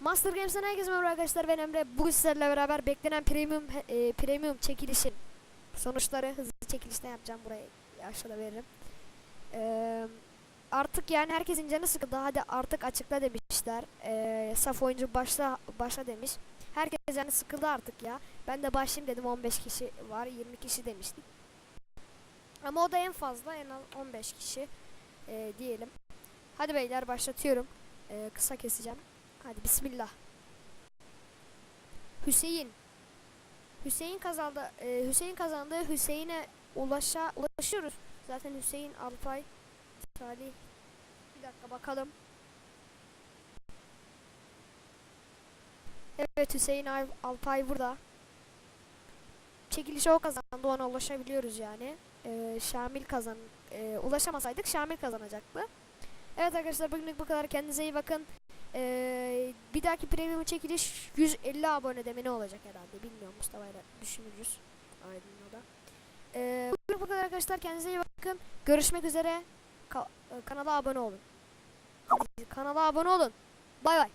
Master Games'ten herkese merhaba arkadaşlar ben Emre. Bugün sizlerle beraber beklenen premium e, premium çekilişin sonuçları hızlı çekilişte yapacağım burayı aşağıda veririm. Eee, artık yani herkesin canı sıkıldı. Hadi artık açıkla demişler. Eee saf oyuncu başla başla demiş. Herkes canı sıkıldı artık ya. Ben de başlayayım dedim 15 kişi var 20 kişi demiştik. Ama o da en fazla en az 15 kişi eee, diyelim. Hadi beyler başlatıyorum. Eee, kısa keseceğim. Hadi bismillah. Hüseyin. Hüseyin kazandı. e, Hüseyin kazandı. Hüseyin'e ulaşa ulaşıyoruz. Zaten Hüseyin Alpay Salih. Bir dakika bakalım. Evet Hüseyin Al- Alpay burada. Çekilişi o kazandı. Ona ulaşabiliyoruz yani. E, Şamil kazan. e, ulaşamasaydık Şamil kazanacaktı. Evet arkadaşlar bugünlük bu kadar. Kendinize iyi bakın. Ee, bir dahaki premium çekiliş 150 abone de mi ne olacak herhalde bilmiyorum Mustafa ile düşünürüz Aydın'la da. Ee, bu kadar arkadaşlar kendinize iyi bakın. Görüşmek üzere. Ka- e, kanala abone olun. Kanala abone olun. Bay bay.